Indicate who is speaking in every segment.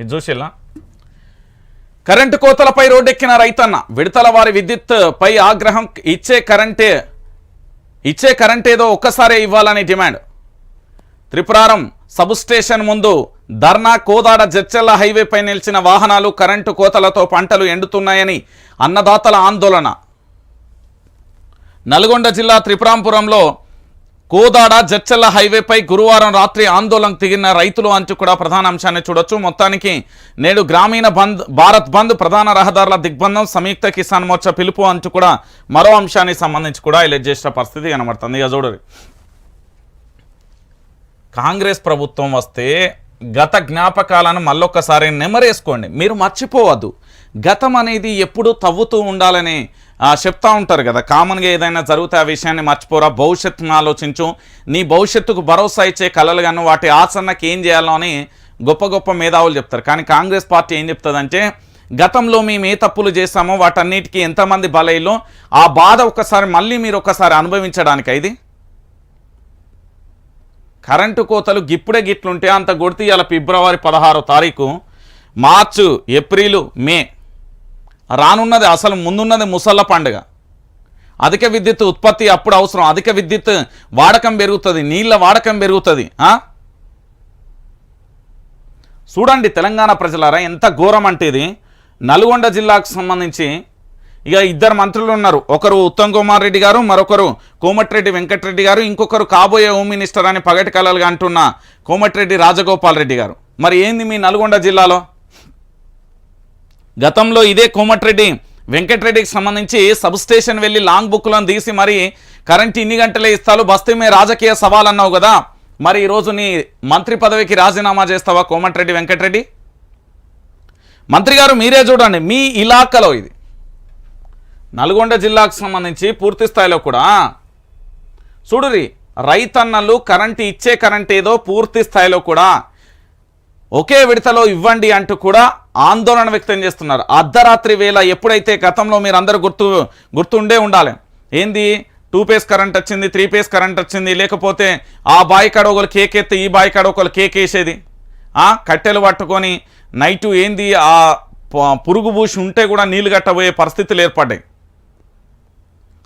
Speaker 1: ఇది చూసిల్లా? కరెంటు కోతలపై రోడ్డెక్కిన రైతన్న విడతల వారి విద్యుత్ పై ఆగ్రహం ఇచ్చే కరెంటే ఇచ్చే కరెంట్ ఏదో ఒక్కసారే ఇవ్వాలని డిమాండ్. త్రిపురారం సబ్ స్టేషన్ ముందు ధర్నా కోదాడ జడ్చెల్ల హైవేపై నిలిచిన వాహనాలు కరెంటు కోతలతో పంటలు ఎండుతున్నాయని అన్నదాతల ఆందోళన. నల్గొండ జిల్లా త్రిపురాంపురంలో కోదాడ జడ్చెల్ల హైవేపై గురువారం రాత్రి ఆందోళనకు దిగిన రైతులు అంటూ కూడా ప్రధాన అంశాన్ని చూడొచ్చు. మొత్తానికి నేడు గ్రామీణ బంద్ భారత్ బంద్ ప్రధాన రహదారుల దిగ్బంధం సంయుక్త కిసాన్ మోర్చా పిలుపు అంటూ కూడా మరో అంశానికి సంబంధించి కూడా హైలైట్ చేసిన పరిస్థితి కనబడుతుంది. ఇక చూడరు కాంగ్రెస్ ప్రభుత్వం వస్తే గత జ్ఞాపకాలను మళ్ళొక్కసారి నెమరేసుకోండి. మీరు మర్చిపోవద్దు. గతం అనేది ఎప్పుడూ తవ్వుతూ ఉండాలని చెప్తా ఉంటారు కదా. కామన్గా ఏదైనా జరిగితే ఆ విషయాన్ని మర్చిపోరా. భవిష్యత్తును ఆలోచించు. నీ భవిష్యత్తుకు భరోసా ఇచ్చే కళలు కానీ వాటి ఆచరణకి ఏం చేయాలో అని గొప్ప గొప్ప మేధావులు చెప్తారు. కానీ కాంగ్రెస్ పార్టీ ఏం చెప్తుందంటే గతంలో మేము ఏ తప్పులు చేశామో వాటన్నిటికీ ఎంతమంది బలైలో ఆ బాధ ఒక్కసారి మళ్ళీ మీరు ఒక్కసారి అనుభవించడానికి ఇది? కరెంటు కోతలు గిప్పుడే గిట్లుంటే అంత కొడితే ఇవాళ ఫిబ్రవరి పదహారో తారీఖు మార్చు ఏప్రిలు మే. రానున్నది అసలు ముందున్నది ముసళ్ళ పండుగ. అధిక విద్యుత్ ఉత్పత్తి అప్పుడు అవసరం. అధిక విద్యుత్ వాడకం పెరుగుతుంది. నీళ్ళ వాడకం పెరుగుతుంది. చూడండి తెలంగాణ ప్రజలారా ఎంత ఘోరం అంటే ఇది. నల్గొండ జిల్లాకు సంబంధించి ఇక ఇద్దరు మంత్రులు ఉన్నారు. ఒకరు ఉత్తమ్ కుమార్ రెడ్డి గారు మరొకరు కోమటిరెడ్డి వెంకటరెడ్డి గారు ఇంకొకరు కాబోయే హోమ్ మినిస్టర్ అని పగటి కలలుగా అంటున్న కోమటిరెడ్డి రాజగోపాల్ రెడ్డి గారు. మరి ఏంది మీ నల్గొండ జిల్లాలో? గతంలో ఇదే కోమటిరెడ్డి వెంకటరెడ్డికి సంబంధించి సబ్ స్టేషన్ వెళ్ళి లాంగ్ బుక్లను తీసి మరి కరెంట్ ఇన్ని గంటలే ఇస్తాలు బస్తీ మే రాజకీయ సవాల్ అన్నావు కదా. మరి ఈరోజు నీ మంత్రి పదవికి రాజీనామా చేస్తావా కోమటిరెడ్డి వెంకటరెడ్డి? మంత్రి గారు మీరే చూడండి మీ ఇలాఖలో ఇది. నల్గొండ జిల్లాకు సంబంధించి పూర్తి స్థాయిలో కూడా చూడురి రైతన్నలు కరెంటు ఇచ్చే కరెంట్ ఏదో పూర్తి స్థాయిలో కూడా ఒకే విడతలో ఇవ్వండి అంటూ కూడా ఆందోళన వ్యక్తం చేస్తున్నారు. అర్ధరాత్రి వేళ ఎప్పుడైతే గతంలో మీరు అందరూ గుర్తు గుర్తుండే ఉండాలి. ఏంది? టూ పేస్ కరెంట్ వచ్చింది త్రీ పేస్ కరెంట్ వచ్చింది లేకపోతే ఆ బాయి కాడ ఒకరు కేక్ ఎత్తే ఈ బాయి కాడ ఒకరు కేక్ వేసేది కట్టెలు పట్టుకొని నైటు ఏంది? ఆ పురుగు భూషి ఉంటే కూడా నీళ్ళు కట్టబోయే పరిస్థితులు ఏర్పడ్డాయి.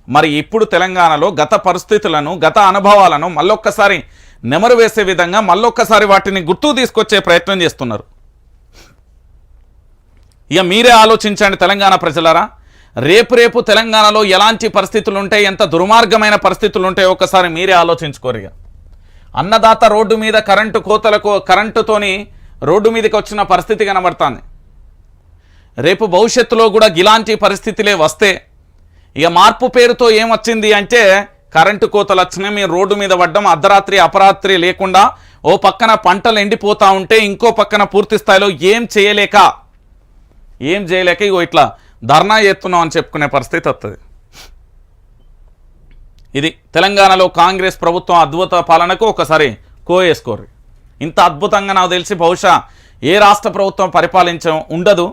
Speaker 1: మరి ఇప్పుడు తెలంగాణలో గత పరిస్థితులను గత అనుభవాలను మళ్ళొక్కసారి నెమరు వేసే విధంగా మళ్ళొక్కసారి వాటిని గుర్తు తీసుకొచ్చే ప్రయత్నం చేస్తున్నారు. ఇక మీరే ఆలోచించండి తెలంగాణ ప్రజలారా. రేపు రేపు తెలంగాణలో ఎలాంటి పరిస్థితులు ఉంటాయి ఎంత దుర్మార్గమైన పరిస్థితులు ఉంటాయో ఒకసారి మీరే ఆలోచించుకోరు ఇక. అన్నదాత రోడ్డు మీద కరెంటు కోతలకు కరెంటుతోని రోడ్డు మీదకి వచ్చిన పరిస్థితి కనబడుతుంది. రేపు భవిష్యత్తులో కూడా ఇలాంటి పరిస్థితులే వస్తే ఇక మార్పు పేరుతో ఏమొచ్చింది అంటే కరెంటు కోతలు వచ్చినాయి మీరు రోడ్డు మీద పడ్డం అర్ధరాత్రి అపరాత్రి లేకుండా ఓ పక్కన పంటలు ఎండిపోతూ ఉంటే ఇంకో పక్కన పూర్తి స్థాయిలో ఏం చేయలేక ఏం చేయలేక ఇగో ఇట్లా ధర్నా చేస్తున్నాం అని చెప్పుకునే పరిస్థితి వస్తుంది ఇది తెలంగాణలో కాంగ్రెస్ ప్రభుత్వం అద్భుత పాలనకు ఒకసారి కోయేసుకోరు ఇంత అద్భుతంగా నాకు తెలిసి బహుశా ఏ రాష్ట్ర ప్రభుత్వం పరిపాలించ ఉండదు.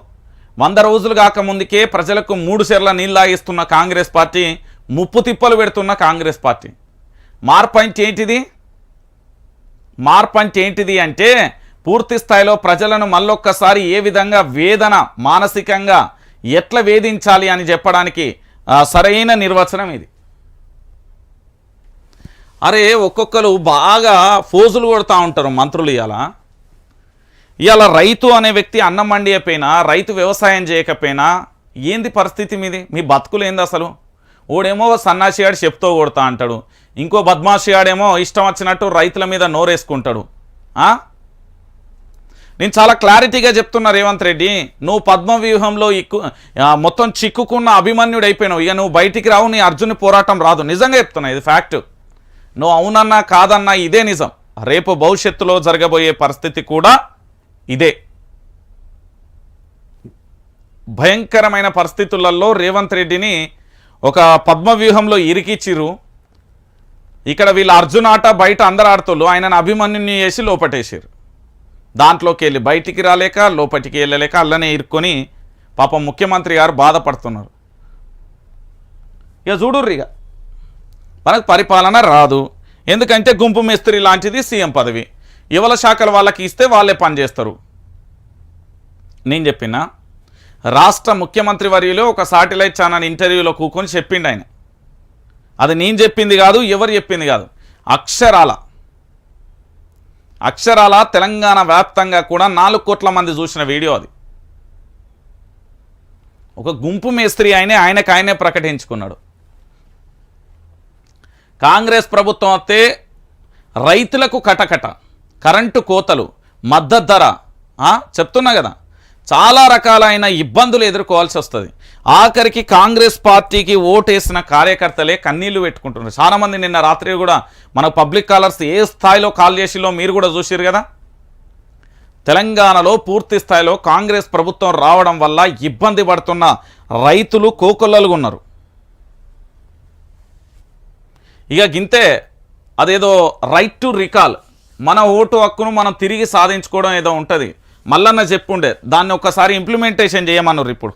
Speaker 1: వంద రోజులు కాక ముందుకే ప్రజలకు మూడు సెర్ల నీళ్ళాగిస్తున్న కాంగ్రెస్ పార్టీ ముప్పు తిప్పలు పెడుతున్న కాంగ్రెస్ పార్టీ. మార్పంచ్ అంటే ఏంటిది? మార్పంచ్ ఏంటిది అంటే పూర్తి స్థాయిలో ప్రజలను మళ్ళొక్కసారి ఏ విధంగా వేదన మానసికంగా ఎట్లా వేధించాలి అని చెప్పడానికి సరైన నిర్వచనం ఇది. అరే ఒక్కొక్కరు బాగా ఫోజులు కొడుతూ ఉంటారు మంత్రులు ఇలా ఇవాళ రైతు అనే వ్యక్తి అన్నం మండియపోయినా రైతు వ్యవసాయం చేయకపోయినా ఏంది పరిస్థితి మీది? మీ బతుకులు ఏంది అసలు? ఓడేమో సన్నాసిగాడు చెప్తూ కొడతా అంటాడు. ఇంకో బద్మాషిగాడేమో ఇష్టం వచ్చినట్టు రైతుల మీద నోరేసుకుంటాడు. నేను చాలా క్లారిటీగా చెప్తున్నా రేవంత్ రెడ్డి నువ్వు పద్మ వ్యూహంలో ఇక్కు మొత్తం చిక్కుకున్న అభిమన్యుడు అయిపోయినావు ఇక నువ్వు బయటికి రావు నీ అర్జున్ పోరాటం రాదు. నిజంగా చెప్తున్నా ఇది ఫ్యాక్ట్. నువ్వు అవునన్నా కాదన్నా ఇదే నిజం. రేపు భవిష్యత్తులో జరగబోయే పరిస్థితి కూడా ఇదే. భయంకరమైన పరిస్థితులలో రేవంత్ రెడ్డిని ఒక పద్మ వ్యూహంలో ఇరికిచ్చిరు ఇక్కడ వీళ్ళ అర్జున్ ఆట బయట అందరు ఆడుతుళ్ళు ఆయనను అభిమన్యుని చేసి లోపటేసారు దాంట్లోకి వెళ్ళి బయటికి రాలేక లోపటికి వెళ్ళలేక అల్లనే ఇరుక్కొని పాపం ముఖ్యమంత్రి గారు బాధపడుతున్నారు. ఇక చూడుర్రి ఇక. మనకు పరిపాలన రాదు. ఎందుకంటే గుంపు మేస్త్రి లాంటిది సీఎం పదవి. యువల శాఖల వాళ్ళకి ఇస్తే వాళ్ళే పనిచేస్తారు నేను చెప్పిన రాష్ట్ర ముఖ్యమంత్రి వర్యులో ఒక సాటిలైట్ ఛానల్ ఇంటర్వ్యూలో కూకొని చెప్పిండు ఆయన. అది నేను చెప్పింది కాదు ఎవరు చెప్పింది కాదు. అక్షరాల. అక్షరాల తెలంగాణ వ్యాప్తంగా కూడా నాలుగు కోట్ల మంది చూసిన వీడియో అది. ఒక గుంపు మేస్త్రి ఆయనే ఆయనకు ఆయనే ప్రకటించుకున్నాడు. కాంగ్రెస్ ప్రభుత్వం వస్తే రైతులకు కటకట. కరెంటు కోతలు మద్దతు ధర చెప్తున్నా కదా. చాలా రకాలైన ఇబ్బందులు ఎదుర్కోవాల్సి వస్తుంది. ఆఖరికి కాంగ్రెస్ పార్టీకి ఓటేసిన కార్యకర్తలే కన్నీళ్ళు పెట్టుకుంటున్నారు. చాలామంది నిన్న రాత్రి కూడా మన పబ్లిక్ కాలర్స్ ఏ స్థాయిలో కాల్ చేసిలో మీరు కూడా చూసిరు కదా? తెలంగాణలో పూర్తి స్థాయిలో కాంగ్రెస్ ప్రభుత్వం రావడం వల్ల ఇబ్బంది పడుతున్న రైతులు కోకొల్లలుగా ఉన్నారు. ఇక గింతే అదేదో రైట్ టు రికాల్ మన ఓటు హక్కును మనం తిరిగి సాధించుకోవడం ఏదో ఉంటుంది. మల్లన్న చెప్పుండే దాన్ని ఒకసారి ఇంప్లిమెంటేషన్ చేయమన్నారు ఇప్పుడు.